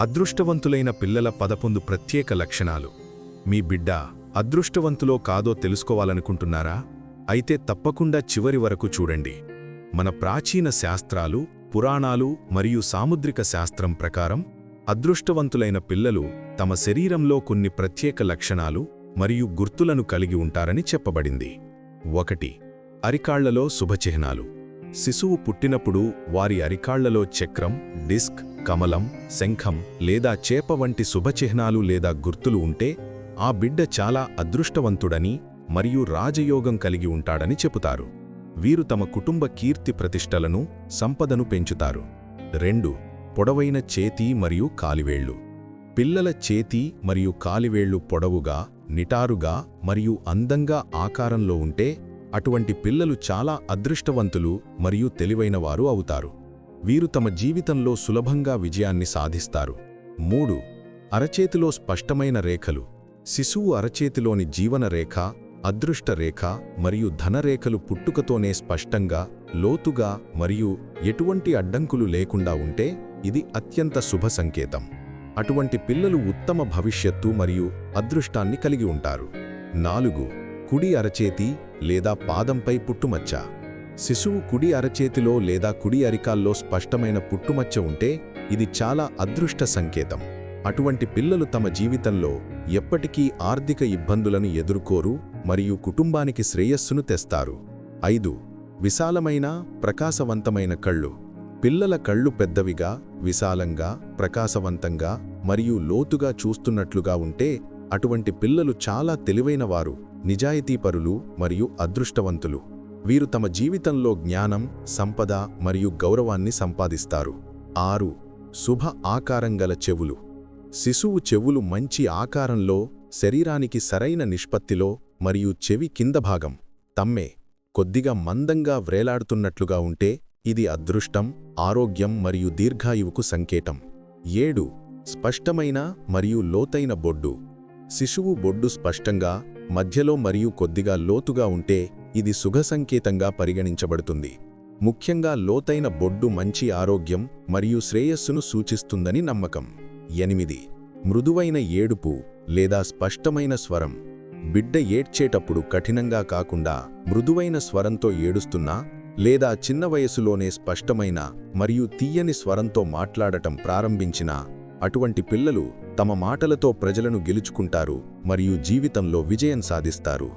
అదృష్టవంతులైన పిల్లల పదకొండు ప్రత్యేక లక్షణాలు. మీ బిడ్డ అదృష్టవంతులో కాదో తెలుసుకోవాలనుకుంటున్నారా? అయితే తప్పకుండా చివరి వరకు చూడండి. మన ప్రాచీన శాస్త్రాలు పురాణాలు మరియు సాముద్రిక శాస్త్రం ప్రకారం అదృష్టవంతులైన పిల్లలు తమ శరీరంలో కొన్ని ప్రత్యేక లక్షణాలు మరియు గుర్తులను కలిగి ఉంటారని చెప్పబడింది. ఒకటి అరికాళ్ళలో శుభచిహ్నాలు. శిశువు పుట్టినప్పుడు వారి అరికాళ్ళలో చక్రం డిస్క్ కమలం శంఖం లేదా చేప వంటి శుభచిహ్నాలు లేదా గుర్తులు ఉంటే ఆ బిడ్డ చాలా అదృష్టవంతుడని మరియు రాజయోగం కలిగి ఉంటాడని చెబుతారు. వీరు తమ కుటుంబ కీర్తి ప్రతిష్టలను సంపదను పెంచుతారు. రెండు పొడవైన చేతి మరియు కాలివేళ్ళు పిల్లల చేతి మరియు కాలివేళ్ళు పొడవుగా నిటారుగా మరియు అందంగా ఆకారంలో ఉంటే అటువంటి పిల్లలు చాలా అదృష్టవంతులు మరియు తెలివైనవారు అవుతారు. వీరు తమ జీవితంలో సులభంగా విజయాన్ని సాధిస్తారు. మూడు అరచేతిలో స్పష్టమైన రేఖలు. శిశువు అరచేతిలోని జీవనరేఖ అదృష్ట రేఖ మరియు ధనరేఖలు పుట్టుకతోనే స్పష్టంగా లోతుగా మరియు ఎటువంటి అడ్డంకులు లేకుండా ఉంటే ఇది అత్యంత శుభ సంకేతం. అటువంటి పిల్లలు ఉత్తమ భవిష్యత్తు మరియు అదృష్టాన్ని కలిగి ఉంటారు. నాలుగు కుడి అరచేతి లేదా పాదంపై పుట్టుమచ్చ. శిశువు కుడి అరచేతిలో లేదా కుడి అరికాల్లో స్పష్టమైన పుట్టుమచ్చ ఉంటే ఇది చాలా అదృష్ట సంకేతం. అటువంటి పిల్లలు తమ జీవితంలో ఎప్పటికీ ఆర్థిక ఇబ్బందులను ఎదుర్కోరు మరియు కుటుంబానికి శ్రేయస్సును తెస్తారు. ఐదు విశాలమైన ప్రకాశవంతమైన కళ్ళు. పిల్లల కళ్ళు పెద్దవిగా విశాలంగా ప్రకాశవంతంగా మరియు లోతుగా చూస్తున్నట్లుగా ఉంటే అటువంటి పిల్లలు చాలా తెలివైనవారు నిజాయితీపరులు మరియు అదృష్టవంతులు. వీరు తమ జీవితంలో జ్ఞానం సంపద మరియు గౌరవాన్ని సంపాదిస్తారు. ఆరు శుభ ఆకారం గల చెవులు. శిశువు చెవులు మంచి ఆకారంలో శరీరానికి సరైన నిష్పత్తిలో మరియు చెవి కింద భాగం. తమ్మే కొద్దిగా మందంగా వ్రేలాడుతున్నట్లుగా ఉంటే ఇది అదృష్టం ఆరోగ్యం మరియు దీర్ఘాయువుకు సంకేతం. ఏడు స్పష్టమైన మరియు లోతైన బొడ్డు. శిశువు బొడ్డు స్పష్టంగా మధ్యలో మరియు కొద్దిగా లోతుగా ఉంటే ఇది శుభ సంకేతంగా పరిగణించబడుతుంది. ముఖ్యంగా లోతైన బొడ్డు మంచి ఆరోగ్యం మరియు శ్రేయస్సును సూచిస్తుందని నమ్మకం. ఎనిమిది. మృదువైన ఏడుపు లేదా స్పష్టమైన స్వరం. బిడ్డ ఏడ్చేటప్పుడు కఠినంగా కాకుండా మృదువైన స్వరంతో ఏడుస్తున్నా లేదా చిన్న వయసులోనే స్పష్టమైన మరియు తీయని స్వరంతో మాట్లాడటం ప్రారంభించినా అటువంటి పిల్లలు తమ మాటలతో ప్రజలను గెలుచుకుంటారు మరియు జీవితంలో విజయం సాధిస్తారు.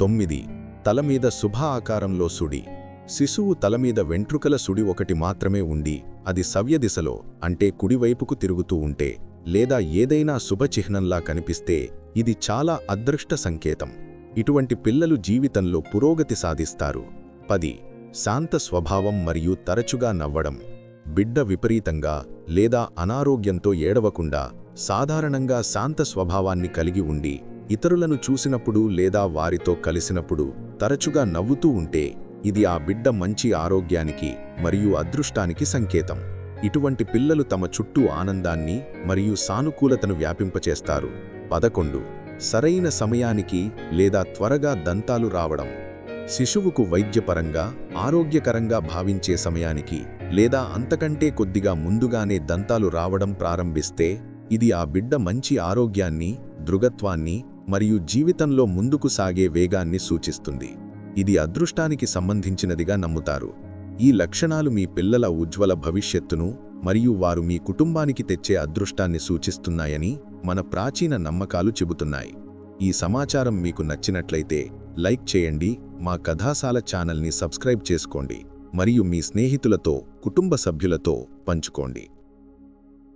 తొమ్మిది. తలమీద శుభ ఆకారంలో సుడి. శిశువు తలమీద వెంట్రుకల సుడి ఒకటి మాత్రమే ఉండి అది సవ్యదిశలో అంటే కుడివైపుకు తిరుగుతూ ఉంటే లేదా ఏదైనా శుభచిహ్నంలా కనిపిస్తే ఇది చాలా అదృష్ట సంకేతం. ఇటువంటి పిల్లలు జీవితంలో పురోగతి సాధిస్తారు. పది. శాంత స్వభావం మరియు తరచుగా నవ్వడం. బిడ్డ విపరీతంగా లేదా అనారోగ్యంతో ఏడవకుండా సాధారణంగా శాంత స్వభావాన్ని కలిగి ఉండి ఇతరులను చూసినప్పుడు లేదా వారితో కలిసినప్పుడు తరచుగా నవ్వుతూ ఉంటే ఇది ఆ బిడ్డ మంచి ఆరోగ్యానికి మరియు అదృష్టానికి సంకేతం. ఇటువంటి పిల్లలు తమ చుట్టూ ఆనందాన్ని మరియు సానుకూలతను వ్యాపింపచేస్తారు. పదకొండు. సరైన సమయానికి లేదా త్వరగా దంతాలు రావడం. శిశువుకు వైద్యపరంగా ఆరోగ్యకరంగా భావించే సమయానికి లేదా అంతకంటే కొద్దిగా ముందుగానే దంతాలు రావడం ప్రారంభిస్తే ఇది ఆ బిడ్డ మంచి ఆరోగ్యాన్ని దృగత్వాన్ని మరియు జీవితంలో ముందుకు సాగే వేగాన్ని సూచిస్తుంది. ఇది అదృష్టానికి సంబంధించినదిగా నమ్ముతారు. ఈ లక్షణాలు మీ పిల్లల ఉజ్వల భవిష్యత్తును మరియు వారు మీ కుటుంబానికి తెచ్చే అదృష్టాన్ని సూచిస్తున్నాయని మన ప్రాచీన నమ్మకాలు చెబుతున్నాయి. ఈ సమాచారం మీకు నచ్చినట్లయితే లైక్ చేయండి మా కథాశాల ఛానల్ని సబ్స్క్రైబ్ చేసుకోండి మరియు మీ స్నేహితులతో కుటుంబ సభ్యులతో పంచుకోండి.